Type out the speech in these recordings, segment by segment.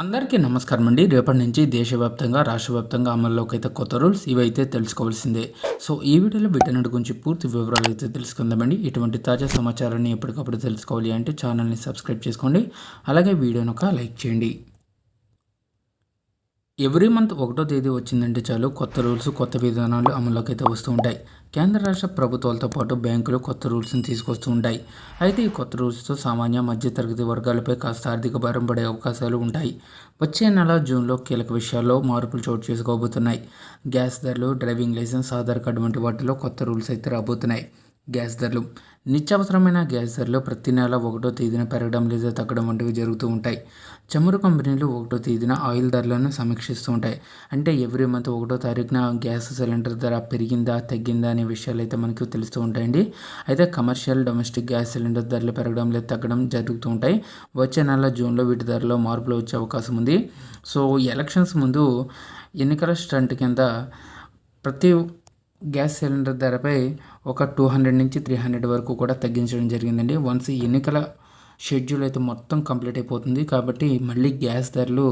అందరికీ నమస్కారం అండి. రేపటి నుంచి దేశవ్యాప్తంగా రాష్ట్ర వ్యాప్తంగా అమల్లోకి అయితే కొత్త రూల్స్ ఇవైతే తెలుసుకోవాల్సిందే. సో ఈ వీడియోలో వీటన్నిటి గురించి పూర్తి వివరాలు అయితే తెలుసుకుందామండి. ఇటువంటి తాజా సమాచారాన్ని ఎప్పటికప్పుడు తెలుసుకోవాలి అంటే ఛానల్ని సబ్స్క్రైబ్ చేసుకోండి. అలాగే వీడియోను ఒక లైక్ చేయండి. ఎవ్రీ మంత్ ఒకటో తేదీ వచ్చిందంటే చాలు కొత్త రూల్స్ కొత్త విధానాలు అమల్లోకి అయితే వస్తూ ఉంటాయి. కేంద్ర రాష్ట్ర ప్రభుత్వాలతో పాటు బ్యాంకులు కొత్త రూల్స్ని తీసుకొస్తూ ఉంటాయి. అయితే ఈ కొత్త రూల్స్తో సామాన్య మధ్యతరగతి వర్గాలపై కాస్త ఆర్థిక భారం పడే అవకాశాలు ఉంటాయి. వచ్చే నెల జూన్లో కీలక విషయాల్లో మార్పులు చోటు చేసుకోబోతున్నాయి. గ్యాస్ ధరలు డ్రైవింగ్ లైసెన్స్ ఆధార్ కార్డు వంటి వాటిలో కొత్త రూల్స్ అయితే రాబోతున్నాయి. గ్యాస్ ధరలు నిత్యావసరమైన గ్యాస్ ధరలు ప్రతి నెల ఒకటో తేదీన పెరగడం లేదా తగ్గడం వంటివి జరుగుతూ ఉంటాయి. చమురు కంపెనీలు ఒకటో తేదీన ఆయిల్ ధరలను సమీక్షిస్తూ ఉంటాయి. అంటే ఎవ్రీ మంత్ ఒకటో తారీఖున గ్యాస్ సిలిండర్ ధర పెరిగిందా తగ్గిందా అనే విషయాలు అయితే మనకు తెలుస్తూ ఉంటాయండి. అయితే కమర్షియల్ డొమెస్టిక్ గ్యాస్ సిలిండర్ ధరలు పెరగడం లేదా తగ్గడం జరుగుతూ ఉంటాయి. వచ్చే నెల జూన్లో వీటి ధరలో మార్పులు వచ్చే అవకాశం ఉంది. సో ఎలక్షన్స్ ముందు ఎన్నికల స్టంట్ కింద ప్రతి గ్యాస్ సిలిండర్ ధరపై ఒక టూ హండ్రెడ్ నుంచి త్రీ హండ్రెడ్ వరకు కూడా తగ్గించడం జరిగిందండి. వన్స్ ఎన్నికల షెడ్యూల్ అయితే మొత్తం కంప్లీట్ అయిపోతుంది కాబట్టి మళ్ళీ గ్యాస్ ధరలు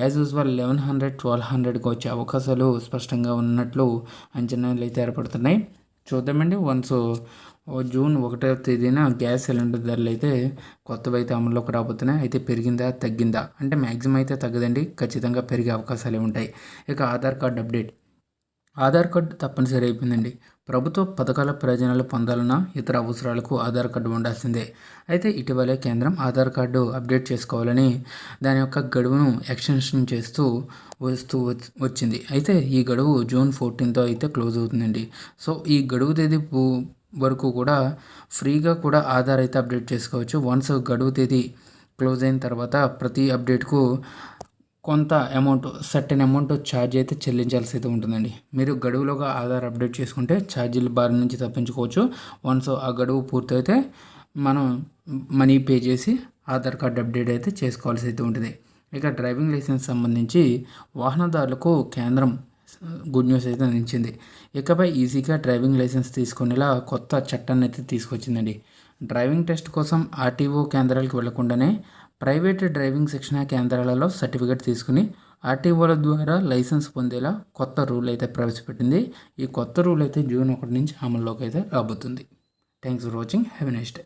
as usual eleven hundred twelve హండ్రెడ్కి వచ్చే అవకాశాలు స్పష్టంగా ఉన్నట్లు అంచనాలు అయితే ఏర్పడుతున్నాయి. చూద్దామండి. వన్స్ జూన్ ఒకటో తేదీన గ్యాస్ సిలిండర్ ధరలు అయితే కొత్తవి అయితే అమల్లోకి రాబోతున్నాయి. అయితే పెరిగిందా తగ్గిందా? అంటే మ్యాక్సిమం అయితే తగ్గదండి. ఖచ్చితంగా పెరిగే అవకాశాలు ఉంటాయి. ఇక Aadhaar card update. Aadhaar card తప్పనిసరి అయిపోయిందండి. ప్రభుత్వ పథకాల ప్రయోజనాలు పొందాలన్నా ఇతర అవసరాలకు ఆధార్ కార్డు ఉండాల్సిందే. అయితే ఇటీవలే కేంద్రం ఆధార్ కార్డు అప్డేట్ చేసుకోవాలని దాని యొక్క గడువును ఎక్స్టెన్షన్ చేస్తూ వస్తూ వచ్చింది. అయితే ఈ గడువు జూన్ ఫోర్టీన్తో అయితే క్లోజ్ అవుతుందండి. సో ఈ గడువు తేదీ వరకు కూడా ఫ్రీగా కూడా ఆధార్ అయితే అప్డేట్ చేసుకోవచ్చు. వన్స్ గడువు తేదీ క్లోజ్ అయిన తర్వాత ప్రతి అప్డేట్కు కొంత అమౌంట్ సర్టెన్ అమౌంట్ ఛార్జ్ అయితే చెల్లించాల్సి అయితే ఉంటుందండి. మీరు గడువులోగా ఆధార్ అప్డేట్ చేసుకుంటే ఛార్జీల బారి నుంచి తప్పించుకోవచ్చు. వన్స్ ఆ గడువు పూర్తయితే మనం మనీ పే చేసి ఆధార్ కార్డ్ అప్డేట్ అయితే చేసుకోవాల్సి అయితే ఉంటుంది. ఇక డ్రైవింగ్ లైసెన్స్ సంబంధించి వాహనదారులకు కేంద్రం గుడ్ న్యూస్ అయితే అందించింది. ఇకపై ఈజీగా డ్రైవింగ్ లైసెన్స్ తీసుకునేలా కొత్త చట్టాన్ని అయితే తీసుకొచ్చిందండి. డ్రైవింగ్ టెస్ట్ కోసం ఆర్టీఓ కేంద్రాలకు వెళ్ళకుండానే ప్రైవేట్ డ్రైవింగ్ శిక్షణా కేంద్రాలలో సర్టిఫికేట్ తీసుకుని ఆర్టీఓల ద్వారా లైసెన్స్ పొందేలా కొత్త రూల్ అయితే ప్రవేశపెట్టింది. ఈ కొత్త రూల్ అయితే జూన్ ఒకటి నుంచి అమల్లోకి అయితే రాబోతుంది. Thanks for watching. Have next day.